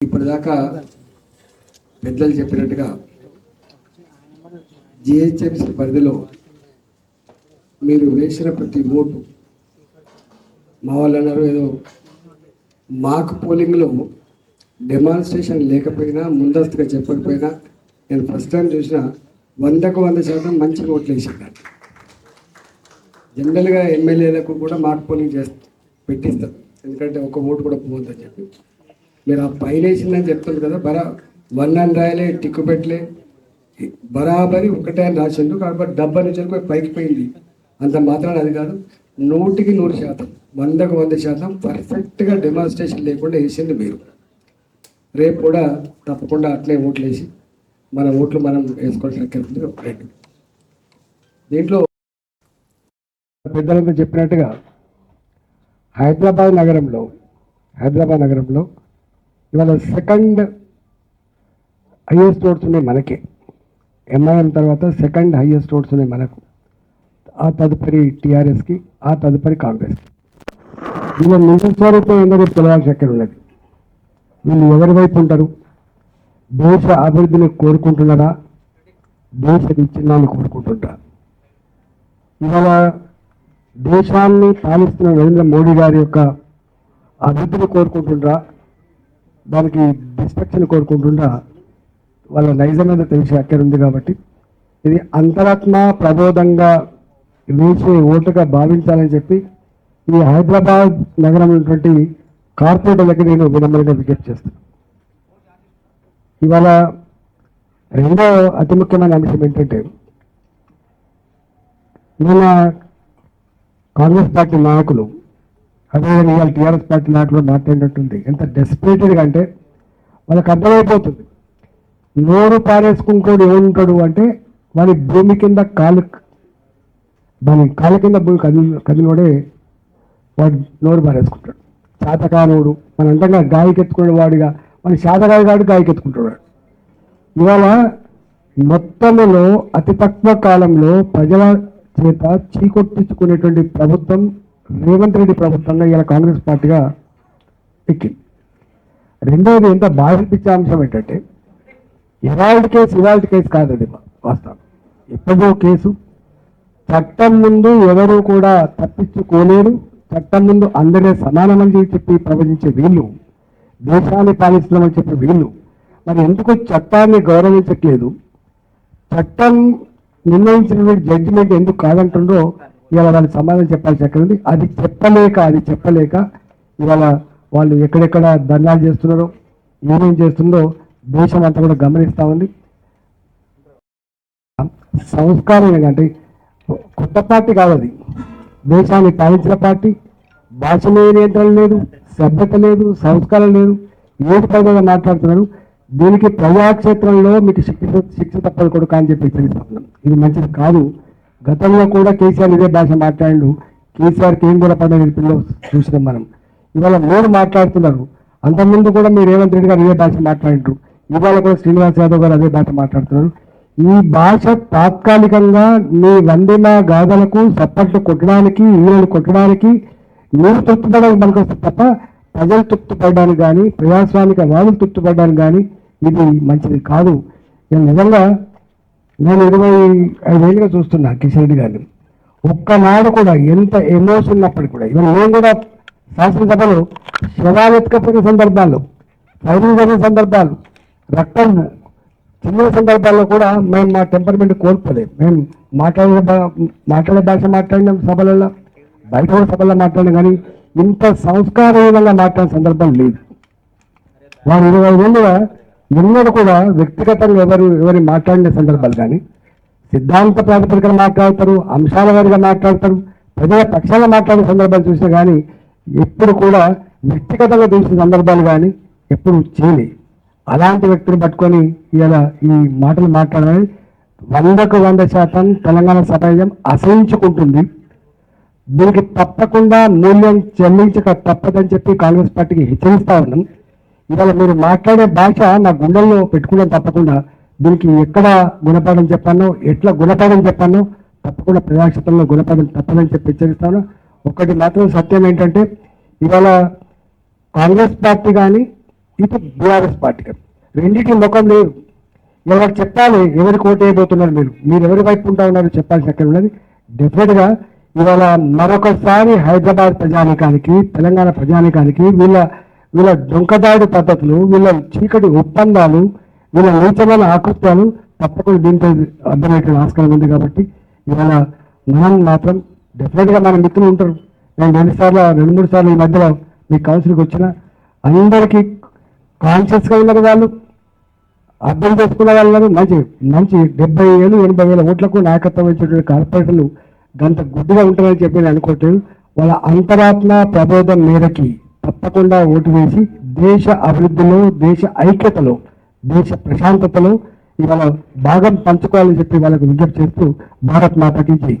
ఇప్పటిదాకా పెద్దలు చెప్పినట్టుగా జిహెచ్ఎంసీ పరిధిలో మీరు వేసిన ప్రతి ఓటు మా వాళ్ళు అన్నారు ఏదో మాక్ పోలింగ్లో డెమాన్స్ట్రేషన్ లేకపోయినా ముందస్తుగా చెప్పకపోయినా నేను ఫస్ట్ టైం చూసిన వందకు వంద శాతం మంచి ఓట్లు వేసాను జనరల్గా ఎమ్మెల్యేలకు కూడా మాకు పోలింగ్ చేస్తా పెట్టిస్తారు ఎందుకంటే ఒక ఓటు కూడా పోవద్దని చెప్పి. మీరు ఆ పైన వేసిందని చెప్తుంది కదా బరా వన్ అని రాయలే టిక్కు పెట్టలే. బరాబరి ఒకటే అని రాసిండు కాబట్టి డబ్బా నుంచి వెళ్ళి పైకి పోయింది. అంత మాత్రం అది కాదు నూటికి నూరు శాతం వందకు వంద శాతం పర్ఫెక్ట్గా డెమాన్స్ట్రేషన్ లేకుండా వేసింది మీరు. రేపు కూడా తప్పకుండా అట్లే ఓట్లు వేసి మన ఓట్లు మనం వేసుకోవాల్సిన అక్కర్లేదు ఒక రెండు. దీంట్లో పెద్దలంతా చెప్పినట్టుగా హైదరాబాద్ నగరంలో హైదరాబాద్ నగరంలో ఇవాళ సెకండ్ హయ్యెస్ట్ ఓట్స్ ఉన్నాయి మనకే. ఎంఐఎం తర్వాత సెకండ్ హయ్యెస్ట్ ఓట్స్ ఉన్నాయి మనకు. ఆ తదుపరి టీఆర్ఎస్కి ఆ తదుపరి కాంగ్రెస్కి వీళ్ళ నిజ స్వరూపం ఏందో రేపు తెలవాల్సి ఎక్కడ ఉన్నది. వీళ్ళు ఎవరి వైపు ఉంటారు? దేశ అభివృద్ధిని కోరుకుంటున్నారా? దేశ విచ్ఛిన్నాన్ని కోరుకుంటుంటారా? ఇవాళ దేశాన్ని పాలిస్తున్న నరేంద్ర మోడీ గారి యొక్క అభివృద్ధిని కోరుకుంటుండ్రా దానికి డిస్ట్రక్షన్ కోరుకుంటుండ్రా వాళ్ళ నైజమైన తెలిసి అక్కడ ఉంది కాబట్టి ఇది అంతరాత్మ ప్రబోధంగా వేసే ఓటుగా భావించాలని చెప్పి ఈ హైదరాబాద్ నగరం ఉన్నటువంటి కార్పొరేటర్లకి నేను వినమ్రంగా విజ్ఞప్తి చేస్తాను ఇవాళ రెండో అతి ముఖ్యమైన అంశం ఏంటంటే నిన్న కాంగ్రెస్ పార్టీ నాయకులు అదేవిధంగా ఇవాళ టీఆర్ఎస్ పార్టీ నాటిలో మాట్లాడినట్టుంది. ఎంత డెస్పరేటెడ్గా అంటే వాళ్ళకి అర్థమైపోతుంది. నోరు పారేసుకుంటాడు ఏముంటాడు అంటే వాని భూమి కింద కాలు దాని కాళ్ళ కింద భూమి కదిలి కదిలినోడే వాడు నోరు పారేసుకుంటాడు. శాతకానుడు మన అంతంగా గాయకెత్తుకునే వాడిగా మన శాతకాయ కాడు గాయకెత్తుకుంటాడు. ఇవాళ మొత్తంలో అతి తక్కువ కాలంలో ప్రజల చేత చీకొట్టించుకునేటువంటి ప్రభుత్వం రేవంత్ రెడ్డి ప్రభుత్వంగా ఇలా కాంగ్రెస్ పార్టీగా ఎక్కింది రెండవది ఎంత బాధిపించే అంశం ఏంటంటే ఇవాల్టి కేసు ఇవాల్టి కేసు కాదు అది వాస్తవం. ఎప్పుడో కేసు. చట్టం ముందు ఎవరు కూడా తప్పించుకోలేరు. చట్టం ముందు అందరే సమానమని చెప్పి ప్రవచించే వీళ్ళు. దేశాన్ని పాలిస్తున్నామని చెప్పి వీళ్ళు. మరి ఎందుకు చట్టాన్ని గౌరవించట్లేదు? చట్టం నిర్ణయించిన జడ్జిమెంట్ ఎందుకు కాదంటుండో ఇవాళ వాళ్ళు సమాధానం చెప్పాల్సి ఎక్కడ ఉంది అది చెప్పలేక అది చెప్పలేక ఇవాళ వాళ్ళు ఎక్కడెక్కడ ధర్నాలు చేస్తున్నారో ఏమేం చేస్తుందో దేశం అంతా కూడా గమనిస్తూ ఉంది. సంస్కారం అంటే కొత్త పార్టీ కాదు అది. దేశాన్ని పాలించిన పార్టీ భాష మీద నియంత్రణ లేదు సభ్యత లేదు సంస్కారం లేదు ఏది పైగా మాట్లాడుతున్నారు? దీనికి ప్రజాక్షేత్రంలో మీకు శిక్ష శిక్ష తప్పదు కొడుకు అని చెప్పి హెచ్చరిస్తున్నాం ఇది మంచిది కాదు. గతంలో కూడా కేసీఆర్ ఇదే భాష మాట్లాడు కేసీఆర్కి ఏం కూడా పడిన నిలిపిలో చూసినాం మనం. ఇవాళ మూడు మాట్లాడుతున్నారు? అంతకుముందు కూడా మీరు రేవంత్ రెడ్డి గారు ఇదే భాష మాట్లాడారు ఇవాళ కూడా శ్రీనివాస్ యాదవ్ గారు అదే భాష మాట్లాడుతున్నారు. ఈ భాష తాత్కాలికంగా మీ వండిన గాథలకు సప్పట్లు కొట్టడానికి ఈయనలు కొట్టడానికి మీరు తృప్తిపడడానికి మనకు వస్తుంది తప్ప ప్రజలు తృప్తిపడడానికి కానీ ప్రజాస్వామిక వాదులు తృప్తిపడడానికి కానీ ఇది మంచిది కాదు. నేను నిజంగా నేను ఇరవై ఐదేళ్ళుగా చూస్తున్నా కిషన్ రెడ్డి గారిని. ఒక్కనాడు కూడా ఎంత ఎమోషన్ ఉన్నప్పటికీ కూడా ఇవాళ నేను కూడా శాసనసభలో శవాలు ఎత్తుకపోయిన సందర్భాల్లో ఫైరింగ్ జరిగిన సందర్భాలు రక్తం చిన్న సందర్భాల్లో కూడా మేము మా టెంపర్మెంట్ కోల్పోలేదు. మేము మాట్లాడే మాట్లాడే భాష మాట్లాడిన సభలలో బయట కూడా సభల్లో మాట్లాడిన కానీ ఇంత సంస్కారహీనంగా మాట్లాడిన సందర్భం లేదు. వారు ఇరవై ఐదేళ్ళుగా ఎన్నడూ కూడా వ్యక్తిగతంగా ఎవరు ఎవరి మాట్లాడిన సందర్భాలు కానీ సిద్ధాంత ప్రాతిపదికన మాట్లాడతారు అంశాల వారిగా మాట్లాడతారు ప్రజల పక్షాన మాట్లాడే సందర్భాలు చూసినా కానీ ఎప్పుడు కూడా వ్యక్తిగతంగా చూసిన సందర్భాలు కానీ ఎప్పుడు చేయలే. అలాంటి వ్యక్తిని పట్టుకొని ఇలా ఈ మాటలు మాట్లాడాలని వందకు వంద శాతం తెలంగాణ సమాజం అసహించుకుంటుంది. దీనికి తప్పకుండా మూల్యం చెల్లించక తప్పదని చెప్పి కాంగ్రెస్ పార్టీకి హెచ్చరిస్తా ఉన్నాం. ఇవాళ మీరు మాట్లాడే భాష నా గుండెల్లో పెట్టుకున్నాం తప్పకుండా. దీనికి ఎక్కడ గుణపాఠం చెప్పాను ఎట్లా గుణపాఠం చెప్పాను తప్పకుండా ప్రజాక్షేత్రంలో గుణపాఠం తప్పదని చెప్పి హెచ్చరిస్తాను. ఒకటి మాత్రం సత్యం ఏంటంటే ఇవాళ కాంగ్రెస్ పార్టీ కానీ ఇటు బీఆర్ఎస్ పార్టీకి రెండింటి ముఖం లేదు. ఎవరికి చెప్పాలి ఎవరికి ఓటు వేయబోతున్నారు మీరు? మీరు ఎవరి వైపు ఉంటా ఉన్నారు చెప్పాల్సి అక్కడ ఉన్నది? డెఫినెట్గా ఇవాళ మరొకసారి హైదరాబాద్ ప్రజానికానికి తెలంగాణ ప్రజానికానికి వీళ్ళ వీళ్ళ డొంకదాడి పద్ధతులు వీళ్ళ చీకటి ఒప్పందాలు వీళ్ళ నీచమైన ఆకృత్యాలు తప్పకుండా దీంతో అర్థమయ్యే ఆస్కారం ఉంది కాబట్టి ఇవాళ మనం మాత్రం డెఫినెట్గా మన మిత్రులు ఉంటారు. నేను రెండు సార్లు రెండు మూడు సార్లు ఈ మధ్యలో మీ కౌన్సిల్కి వచ్చిన అందరికీ కాన్షియస్గా ఉన్నారు వాళ్ళు అర్థం చేసుకున్న వాళ్ళు మంచి మంచి డెబ్బై ఏళ్ళు ఎనభై వేల ఓట్లకు నాయకత్వం ఇచ్చేటువంటి కార్పొరేటర్లు గంత గుడ్డిగా ఉంటారని చెప్పి నేను అనుకోవట్లేదు. వాళ్ళ అంతరాత్మ ప్రబోధం మేరకి తప్పకుండా ఓటు వేసి దేశ అభివృద్ధిలో దేశ ఐక్యతలో దేశ ప్రశాంతతలో ఇవాళ భాగం పంచుకోవాలని చెప్పి వాళ్ళకు విజ్ఞప్తి చేస్తూ భారత్ మాతకి జై.